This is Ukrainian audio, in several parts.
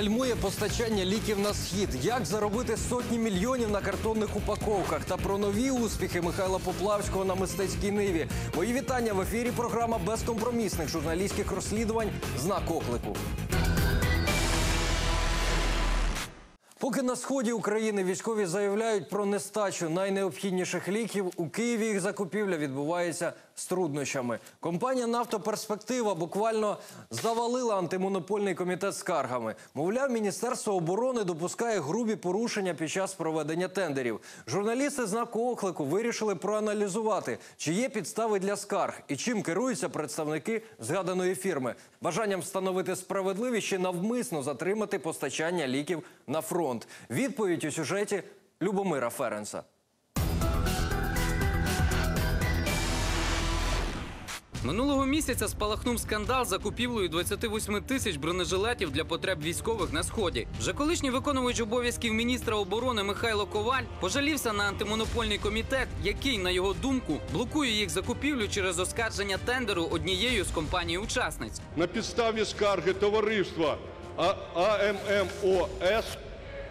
Гальмує постачання ліків на схід? Як заробити сотні мільйонів на картонних упаковках? Та про нові успіхи Михайла Поплавського на мистецькій ниві. Мої вітання в ефірі. Програма безкомпромісних журналістських розслідувань. Знак оклику. Поки на сході України військові заявляють про нестачу найнеобхідніших ліків, у Києві їх закупівля відбувається з труднощами. Компанія «Нафтоперспектива» буквально завалила антимонопольний комітет скаргами. Мовляв, Міністерство оборони допускає грубі порушення під час проведення тендерів. Журналісти знаку оклику вирішили проаналізувати, чи є підстави для скарг і чим керуються представники згаданої фірми. Бажанням встановити справедливість чи навмисно затримати постачання ліків на фронт. Відповідь у сюжеті Любомира Ференса. Минулого місяця спалахнув скандал закупівлею 28 тисяч бронежилетів для потреб військових на сході. Вже колишній виконувач обов'язків міністра оборони Михайло Коваль пожалівся на антимонопольний комітет, який, на його думку, блокує їх закупівлю через оскарження тендеру однією з компаній-учасниць. На підставі скарги товариства АММОС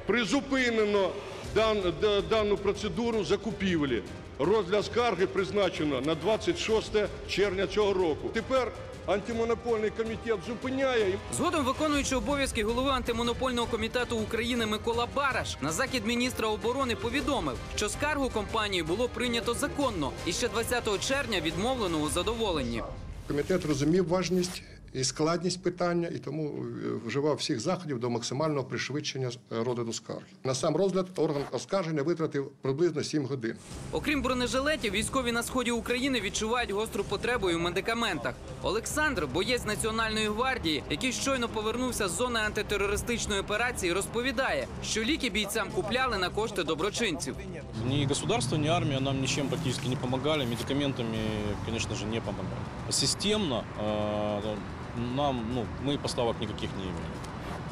призупинено дан- д- дану процедуру закупівлі. Розгляд скарги призначено на 26 червня цього року. Тепер антимонопольний комітет зупиняє Згодом виконуючи обов'язки голови антимонопольного комітету України Микола Бараш на захід міністра оборони повідомив, що скаргу компанії було прийнято законно і ще 20 червня відмовлено у задоволенні. Комітет розумів важність і складність питання, і тому е, вживав всіх заходів до максимального пришвидшення е, розгляду скарги. На сам розгляд орган оскарження витратив приблизно 7 годин. Окрім бронежилетів, військові на сході України відчувають гостру потребу і в медикаментах. Олександр, боєць Національної гвардії, який щойно повернувся з зони антитерористичної операції, розповідає, що ліки бійцям купляли на кошти доброчинців. Ни государство, ни армия нам ничем практически не помогали, медикаментами, конечно же, не помогали. Системно нам, ну, мы поставок никаких не имели.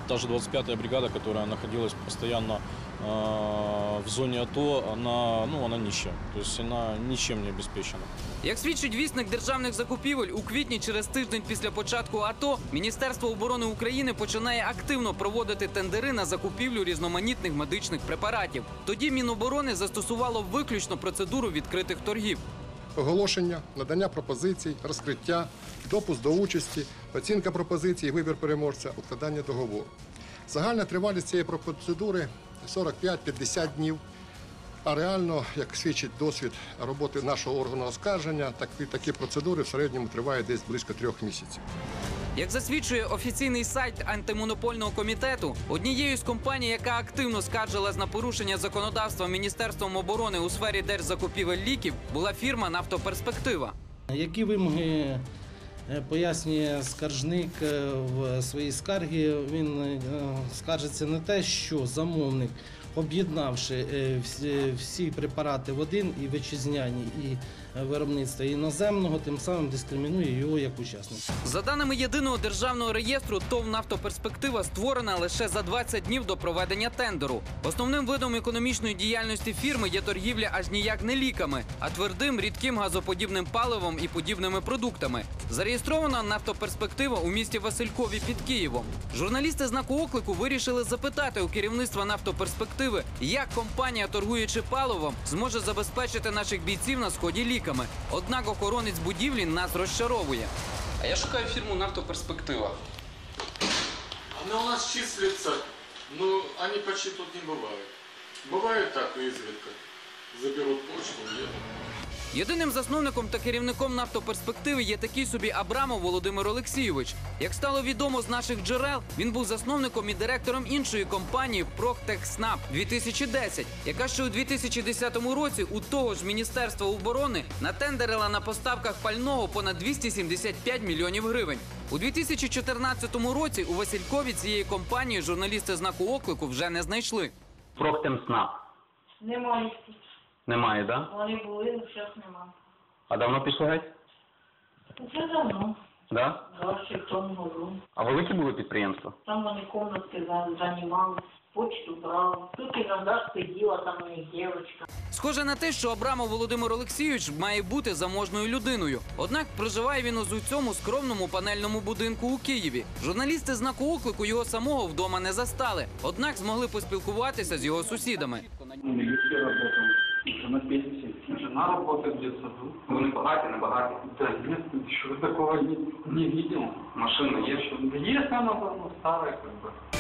Та же 25-я бригада, которая находилась постоянно э, в зоне АТО, она, ну, она нищая. То есть она ничем не обеспечена. Як свідчить вісник державних закупівель, у квітні через тиждень після початку АТО Міністерство оборони України починає активно проводити тендери на закупівлю різноманітних медичних препаратів. Тоді Міноборони застосувало виключно процедуру відкритих торгів. Оголошення, надання пропозицій, розкриття, допуск до участі, оцінка пропозицій, вибір переможця, укладання договору. Загальна тривалість цієї процедури 45-50 днів. А реально, як свідчить досвід роботи нашого органу оскарження, такі, такі процедури в середньому тривають десь близько трьох місяців. Як засвідчує офіційний сайт антимонопольного комітету, однією з компаній, яка активно скаржилась на порушення законодавства Міністерством оборони у сфері держзакупівель ліків, була фірма Нафтоперспектива. Які вимоги е, пояснює скаржник е, в своїй скаргі? Він е, скаржиться на те, що замовник, об'єднавши е, всі, препарати в один і вітчизняні, і виробництва іноземного, тим самим дискримінує його як учасника. За даними єдиного державного реєстру, ТОВ «Нафтоперспектива» створена лише за 20 днів до проведення тендеру. Основним видом економічної діяльності фірми є торгівля аж ніяк не ліками, а твердим рідким газоподібним паливом і подібними продуктами. Зареєстрована нафтоперспектива у місті Василькові під Києвом. Журналісти знаку оклику вирішили запитати у керівництва нафтоперспективи, як компанія, торгуючи паливом, зможе забезпечити наших бійців на сході ліками. Однак охоронець будівлі нас розчаровує. А я шукаю фірму Нафтоперспектива. Она у нас числится, но они почти тут не бывают. Бывает так изредка. Заберут почту, уедут. Єдиним засновником та керівником нафтоперспективи є такий собі Абрамов Володимир Олексійович. Як стало відомо з наших джерел, він був засновником і директором іншої компанії Проктехснаб 2010, яка ще у 2010 році у того ж Міністерства оборони натендерила на поставках пального понад 275 мільйонів гривень. У 2014 році у Василькові цієї компанії журналісти знаку оклику вже не знайшли. Проктемснаб. Немає. Немає, да? Вони були, але зараз нема. А давно пішли геть? Це давно. Да? Да, ще в тому году. А великі були підприємства? Там вони комнатки за- займали, почту брали. Тут іноді сиділа, там у них дівчинка. Схоже на те, що Абрамов Володимир Олексійович має бути заможною людиною. Однак проживає він у цьому скромному панельному будинку у Києві. Журналісти знаку оклику його самого вдома не застали, однак змогли поспілкуватися з його сусідами. Милиция работал. Жена пенсии. Жена работает в детсаду. Вы не богаты, не богаты? Да нет, ничего такого не, не видел. Машина есть, что Да есть она, ну, старая как бы.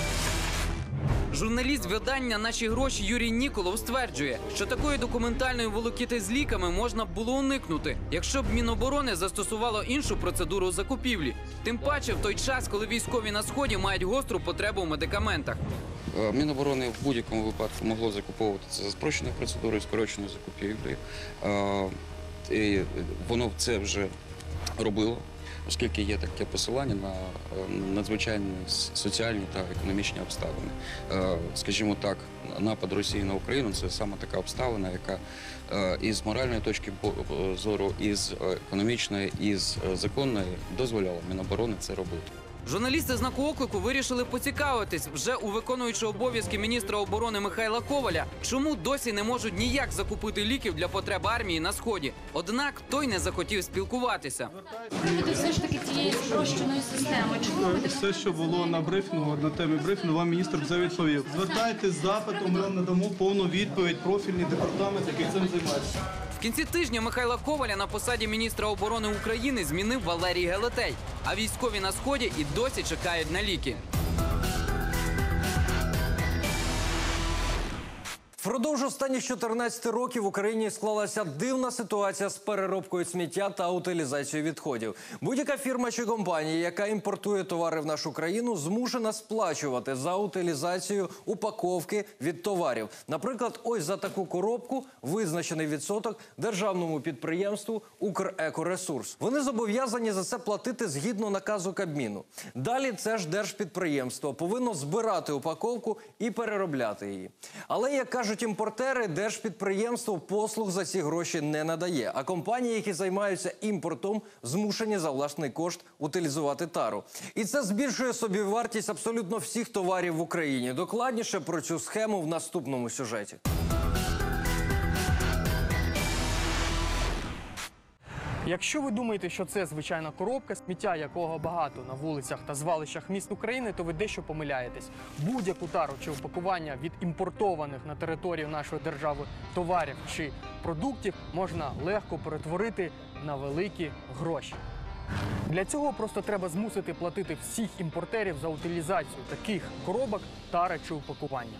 Журналіст видання Наші гроші Юрій Ніколов стверджує, що такої документальної волокіти з ліками можна б було уникнути, якщо б Міноборони застосувало іншу процедуру закупівлі. Тим паче в той час, коли військові на сході мають гостру потребу в медикаментах. Е, Міноборони в будь-якому випадку могло закуповувати це за спрощеною процедурою, скороченою закупівлею. Е, воно це вже робило, оскільки є таке посилання на е, надзвичайні соціальні та економічні обставини. Е, Скажімо так, напад Росії на Україну це саме така обставина, яка е, із моральної точки зору, із економічної, із законної дозволяла Міноборони це робити. Журналісти знаку оклику вирішили поцікавитись вже у виконуючого обов'язки міністра оборони Михайла Коваля, чому досі не можуть ніяк закупити ліків для потреб армії на сході. Однак той не захотів спілкуватися. приводу все ж таки цієї спрощеної системи. Чому ви Все, що було на брифінгу, на темі брифінгу, вам міністр вже відповів. Звертайтесь з запитом, ми вам надамо повну відповідь, профільний департамент, який цим займається. В кінці тижня Михайла Коваля на посаді міністра оборони України змінив Валерій Гелетей. А військові на сході і досі чекають на ліки. Впродовж останніх 14 років в Україні склалася дивна ситуація з переробкою сміття та утилізацією відходів. Будь-яка фірма чи компанія, яка імпортує товари в нашу країну, змушена сплачувати за утилізацію упаковки від товарів. Наприклад, ось за таку коробку визначений відсоток державному підприємству Укрекоресурс. Вони зобов'язані за це платити згідно наказу Кабміну. Далі це ж держпідприємство повинно збирати упаковку і переробляти її. Але як кажуть імпортери, держпідприємство послуг за ці гроші не надає. А компанії, які займаються імпортом, змушені за власний кошт утилізувати тару. І це збільшує собі вартість абсолютно всіх товарів в Україні. Докладніше про цю схему в наступному сюжеті. Якщо ви думаєте, що це звичайна коробка, сміття якого багато на вулицях та звалищах міст України, то ви дещо помиляєтесь. Будь-яку тару чи упакування від імпортованих на територію нашої держави товарів чи продуктів можна легко перетворити на великі гроші. Для цього просто треба змусити платити всіх імпортерів за утилізацію таких коробок, тари чи упакування.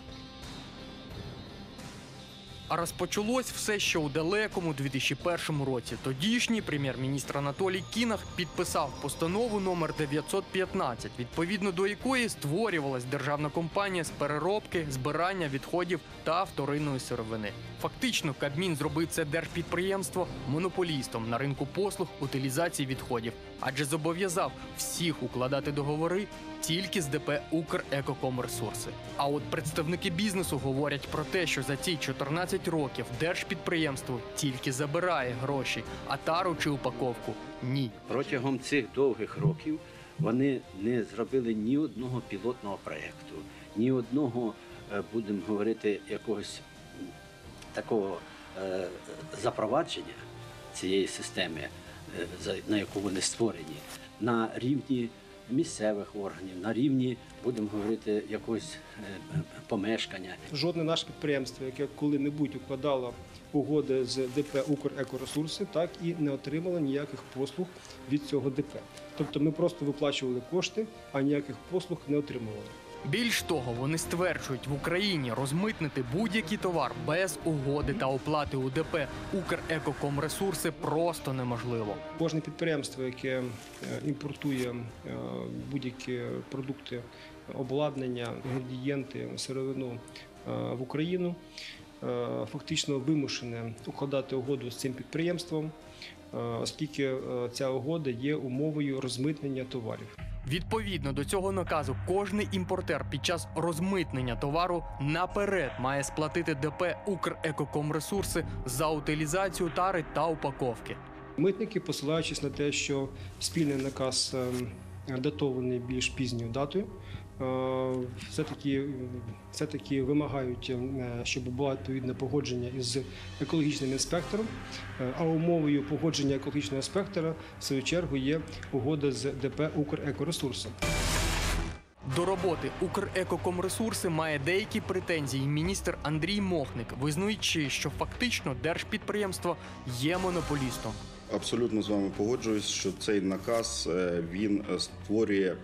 А розпочалось все ще у далекому 2001 році. Тодішній прем'єр-міністр Анатолій Кінах підписав постанову номер 915, відповідно до якої створювалась державна компанія з переробки, збирання відходів та вторинної сировини. Фактично, Кабмін зробив це держпідприємство монополістом на ринку послуг утилізації відходів, адже зобов'язав всіх укладати договори тільки з ДП «Укрекокомресурси». А от представники бізнесу говорять про те, що за ці 14 років держпідприємство тільки забирає гроші, а тару чи упаковку ні. Протягом цих довгих років вони не зробили ні одного пілотного проєкту, ні одного, е, будемо говорити, якогось такого е, запровадження цієї системи, е, на яку вони створені, на рівні місцевих органів, на рівні, будемо говорити, якогось е, помешкання. Жодне наше підприємство, яке коли-небудь укладало угоди з ДП «Укрекоресурси», так і не отримало ніяких послуг від цього ДП. Тобто ми просто виплачували кошти, а ніяких послуг не отримували. Більш того, вони стверджують, в Україні розмитнити будь-який товар без угоди та оплати УДП Укрекокомресурси просто неможливо. Кожне підприємство, яке е, імпортує е, будь-які продукти, обладнання, інгредієнти, сировину е, в Україну, фактично вимушене укладати угоду з цим підприємством, оскільки ця угода є умовою розмитнення товарів. Відповідно до цього наказу, кожний імпортер під час розмитнення товару наперед має сплатити ДП Укрекокомресурси за утилізацію тари та упаковки. Митники, посилаючись на те, що спільний наказ ем, датований більш пізньою датою, все-таки, все-таки вимагають, е, щоб було відповідне погодження із екологічним інспектором. Е, А умовою погодження екологічного інспектора, в свою чергу, є угода з ДП «Укрекоресурси». До роботи Укрекокомресурси має деякі претензії міністр Андрій Мохник, визнаючи, що фактично держпідприємство є монополістом. Абсолютно з вами погоджуюсь, що цей наказ е, він е, створює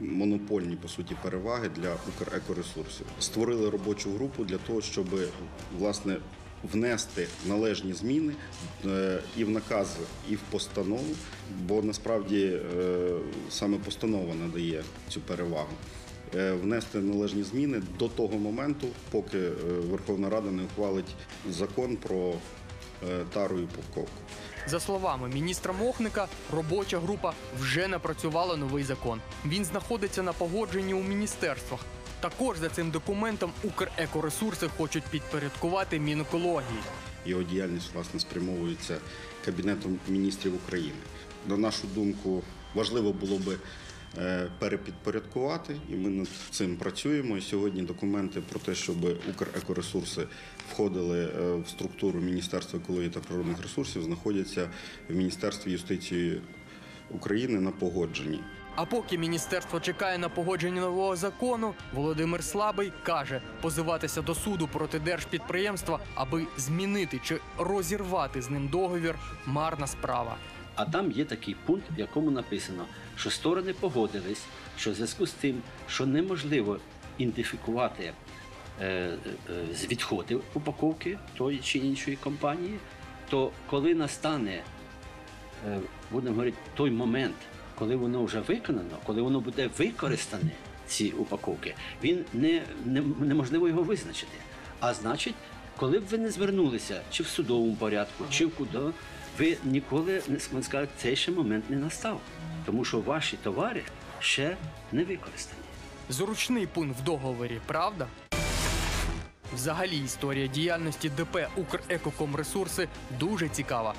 монопольні по суті переваги для Укрекоресурсів. Створили робочу групу для того, щоб власне внести належні зміни е, і в наказ, і в постанову, бо насправді е, саме постанова надає цю перевагу. Е, Внести належні зміни до того моменту, поки Верховна Рада не ухвалить закон про тару і упаковку. За словами міністра Мохника, робоча група вже напрацювала новий закон. Він знаходиться на погодженні у міністерствах. Також за цим документом Укрекоресурси хочуть підпорядкувати Мінекології. Його діяльність власне спрямовується Кабінетом міністрів України. На нашу думку, важливо було би перепідпорядкувати, і ми над цим працюємо. Сьогодні документи про те, щоб Укрекоресурси входили е, в структуру Міністерства екології та природних ресурсів, знаходяться в Міністерстві юстиції України на погодженні. А поки міністерство чекає на погодження нового закону, Володимир Слабий каже, позиватися до суду проти держпідприємства, аби змінити чи розірвати з ним договір марна справа. А там є такий пункт, в якому написано, що сторони погодились, що в зв'язку з тим, що неможливо ідентифікувати е, е, з відходів упаковки тої чи іншої компанії, то коли настане, е, будемо говорити, той момент, коли воно вже виконано, коли воно буде використане, ці упаковки, він не, не неможливо його визначити. А значить, коли б ви не звернулися чи в судовому порядку, чи в куди, ви ніколи не скажете, цей ще момент не настав, тому що ваші товари ще не використані. Зручний пункт в договорі, правда? Взагалі історія діяльності ДП Укрекокомресурси дуже цікава.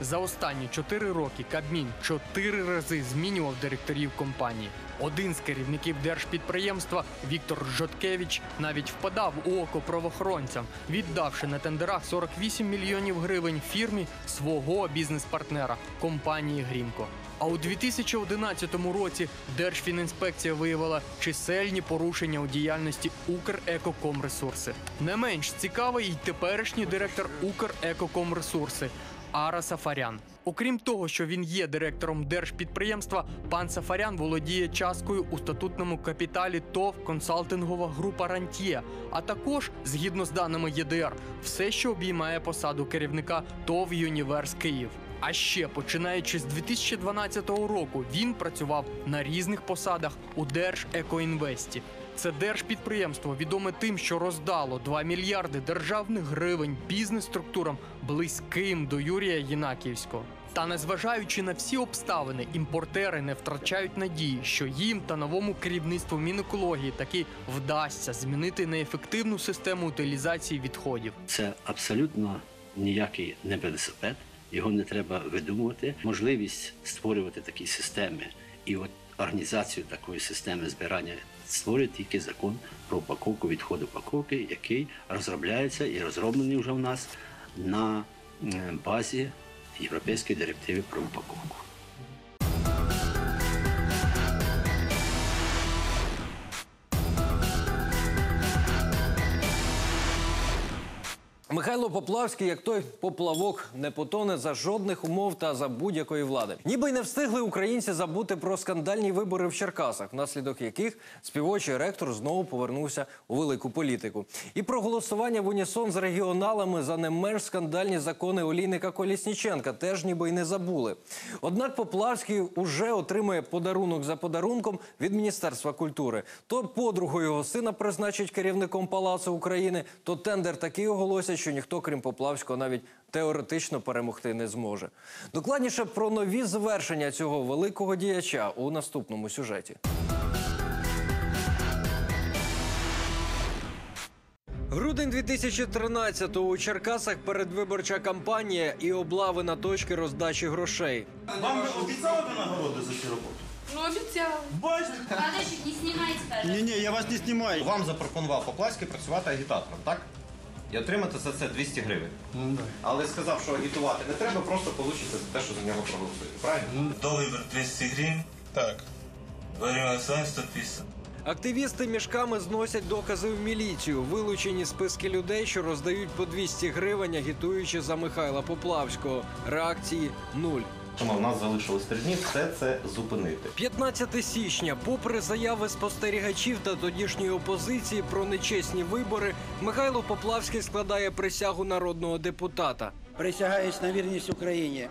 За останні чотири роки Кабмін чотири рази змінював директорів компанії. Один з керівників держпідприємства Віктор Жоткевич навіть впадав у око правоохоронцям, віддавши на тендерах 48 мільйонів гривень фірмі свого бізнес-партнера компанії Грінко. А у 2011 році Держфінінспекція виявила чисельні порушення у діяльності Укрекокомресурси. Не менш цікавий і теперішній директор Укрекокомресурси Ара Сафарян. Окрім того, що він є директором держпідприємства, пан Сафарян володіє часткою у статутному капіталі ТОВ консалтингова група Рантьє, а також, згідно з даними ЄДР, все, що обіймає посаду керівника ТОВ Юніверс Київ. А ще починаючи з 2012 року, він працював на різних посадах у Держекоінвесті. Це держпідприємство відоме тим, що роздало 2 мільярди державних гривень бізнес-структурам близьким до Юрія Єнаківського. Та незважаючи на всі обставини, імпортери не втрачають надії, що їм та новому керівництву Мінекології таки вдасться змінити неефективну систему утилізації відходів. Це абсолютно ніякий не велосипед, його не треба видумувати. Можливість створювати такі системи і от організацію такої системи збирання створює тільки закон про упаковку відходу упаковки, який розробляється і розроблений вже в нас на е, базі Європейської директиви про упаковку. Михайло Поплавський, як той поплавок, не потоне за жодних умов та за будь-якої влади. Ніби й не встигли українці забути про скандальні вибори в Черкасах, внаслідок яких співочий ректор знову повернувся у велику політику. І про голосування в унісон з регіоналами за не менш скандальні закони Олійника Колісніченка теж ніби й не забули. Однак Поплавський уже отримує подарунок за подарунком від Міністерства культури. То подругу його сина призначить керівником Палацу України, то тендер такий оголосять, що ніхто, крім Поплавського, навіть теоретично перемогти не зможе. Докладніше про нові звершення цього великого діяча у наступному сюжеті. Грудень 2013-го у Черкасах передвиборча кампанія і облави на точки роздачі грошей. Вам обіцяли нагороди за цю роботу? Ну, обіцяв. Бачите? Подожди, не знімайте. Ні, ні, я вас не знімаю. Вам запропонував Поплавський працювати агітатором, так? І отримати за це 200 гривень. Але сказав, що агітувати не треба, просто получите за те, що за нього проголосуєте. Правильно? Договор 200 гривен. Так. Александрович 150. Активісти мішками зносять докази в міліцію, вилучені списки людей, що роздають по 200 гривень, агітуючи за Михайла Поплавського. Реакції нуль. В нас залишилось три дні все це зупинити. 15 січня, попри заяви спостерігачів та тодішньої опозиції про нечесні вибори, Михайло Поплавський складає присягу народного депутата. Присягаюсь на вірність Україні.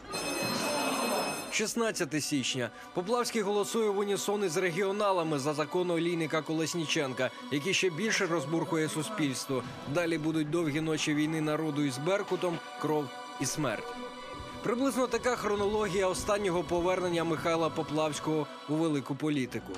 16 січня Поплавський голосує в унісон із регіоналами за закон Олійника Колесніченка, який ще більше розбурхує суспільство. Далі будуть довгі ночі війни народу із Беркутом, кров і смерть. Приблизно така хронологія останнього повернення Михайла Поплавського у велику політику.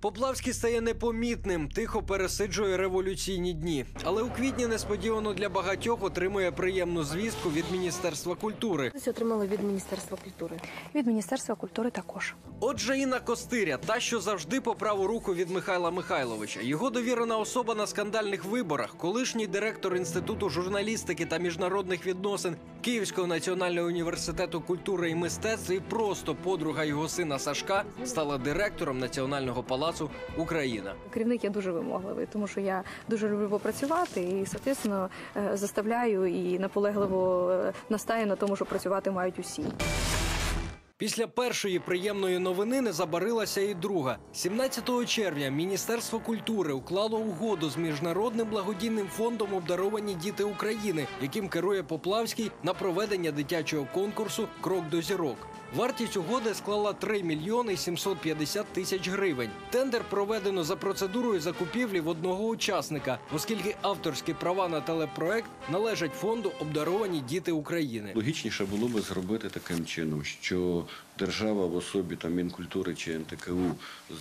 Поплавський стає непомітним, тихо пересиджує революційні дні. Але у квітні несподівано для багатьох отримує приємну звістку від Міністерства культури. Отримали від Міністерства культури. Від Міністерства культури також. Отже, Інна Костиря, та, що завжди по праву руку від Михайла Михайловича, його довірена особа на скандальних виборах, колишній директор інституту журналістики та міжнародних відносин Київського національного університету культури і мистецтв і просто подруга його сина Сашка стала директором Національного палацу Україна. Керівник я дуже вимогливий, тому що я дуже люблю попрацювати і, соответственно, е, заставляю і наполегливо е, настаю на тому, що працювати мають усі. Після першої приємної новини не забарилася і друга. 17 червня Міністерство культури уклало угоду з міжнародним благодійним фондом Обдаровані діти України, яким керує Поплавський на проведення дитячого конкурсу Крок до зірок. Вартість угоди склала 3 мільйони 750 тисяч гривень. Тендер проведено за процедурою закупівлі в одного учасника, оскільки авторські права на телепроект належать фонду Обдаровані діти України. Логічніше було би зробити таким чином, що держава в особі там Мінкультури чи НТКУ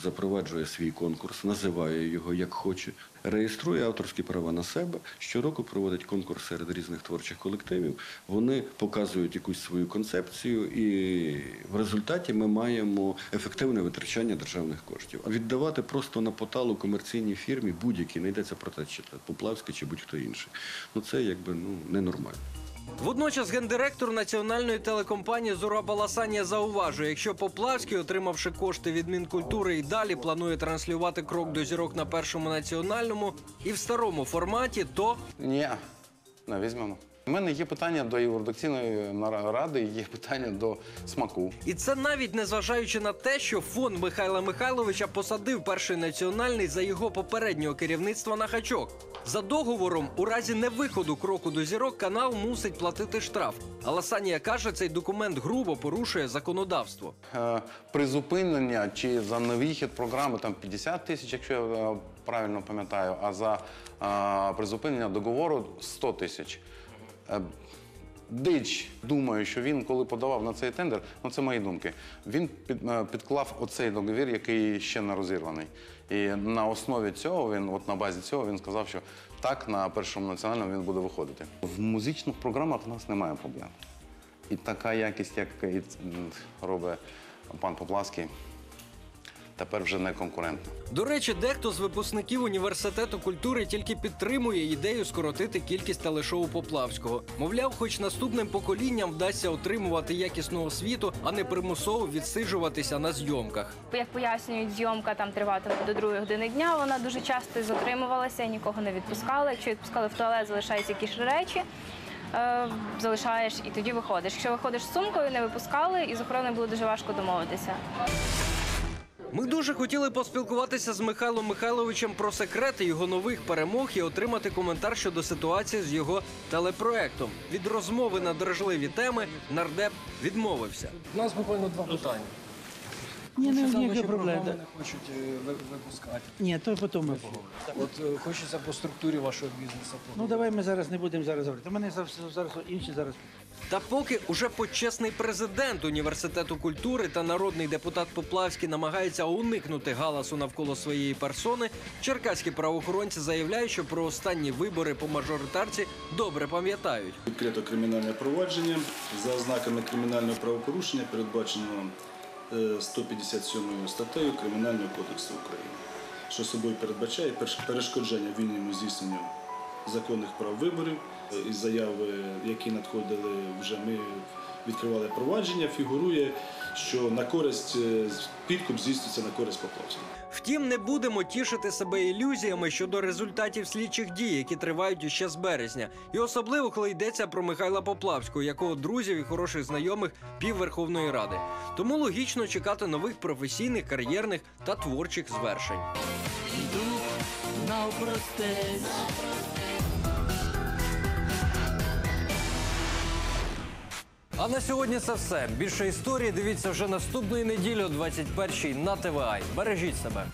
запроваджує свій конкурс, називає його як хоче, реєструє авторські права на себе. Щороку проводить конкурс серед різних творчих колективів. Вони показують якусь свою концепцію, і в результаті ми маємо ефективне витрачання державних коштів. А віддавати просто на поталу комерційній фірмі будь-якій не йдеться про те, чи це Поплавський, чи будь-хто інший. Ну це якби ну ненормально. Водночас гендиректор національної телекомпанії Зураба Баласанія зауважує, якщо Поплавський, отримавши кошти від Мінкультури, і далі планує транслювати крок до зірок на першому національному і в старому форматі, то Ні, не візьмемо. У мене є питання до юрисдикційної ради, є питання до смаку. і це навіть не зважаючи на те, що фонд Михайла Михайловича посадив перший національний за його попереднього керівництва на хачок. За договором, у разі невиходу кроку до зірок, канал мусить платити штраф. А Ласанія каже, цей документ грубо порушує законодавство. Е, Призупинення чи за невихід програми там 50 тисяч, якщо я е, правильно пам'ятаю, а за е, призупинення договору 100 тисяч. Е, Дич, думаю, що він, коли подавав на цей тендер, ну це мої думки, він під, е, підклав оцей договір, який ще не розірваний. І на основі цього він, от на базі цього, він сказав, що так, на першому національному він буде виходити. В музичних програмах у нас немає проблем. І така якість, як робить пан Поплавський, тепер вже не конкурентна. До речі, дехто з випускників університету культури тільки підтримує ідею скоротити кількість телешоу Поплавського. Мовляв, хоч наступним поколінням вдасться отримувати якісну освіту, а не примусово відсиджуватися на зйомках. Як пояснюють, зйомка там триватиме до другої години дня. Вона дуже часто затримувалася, нікого не відпускали. Якщо відпускали в туалет, залишаються якісь речі. е, Залишаєш і тоді виходиш. Якщо виходиш з сумкою, не випускали, і з охороною було дуже важко домовитися. Ми дуже хотіли поспілкуватися з Михайлом Михайловичем про секрети його нових перемог і отримати коментар щодо ситуації з його телепроектом. Від розмови на дражливі теми нардеп відмовився. У нас буквально два питання. Ні, не ніяких проблем. не хочуть е, ви- випускати. Ні, то потім ми поговоримо. От е, хочеться по структурі вашого бізнесу. Ну давай ми зараз не будемо зараз говорити. У мене зараз, зараз інші зараз. Та поки уже почесний президент університету культури та народний депутат Поплавський намагаються уникнути галасу навколо своєї персони, черкаські правоохоронці заявляють, що про останні вибори по мажоритарці добре пам'ятають. Відкрито кримінальне провадження за ознаками кримінального правопорушення, передбаченого е, 157 статтею Кримінального кодексу України, що собою передбачає переш- перешкодження вільному здійсненню законних прав виборів. Із заяви, які надходили, вже ми відкривали провадження, фігурує, що на користь е, підкуп здійснюється на користь Поплавського. Втім, не будемо тішити себе ілюзіями щодо результатів слідчих дій, які тривають іще з березня, і особливо коли йдеться про Михайла Поплавського, якого друзів і хороших знайомих пів Верховної Ради. Тому логічно чекати нових професійних, кар'єрних та творчих звершень. навпростець. А на сьогодні це все. Більше історії дивіться вже наступної неділі о 21-й на ТВА. Бережіть себе.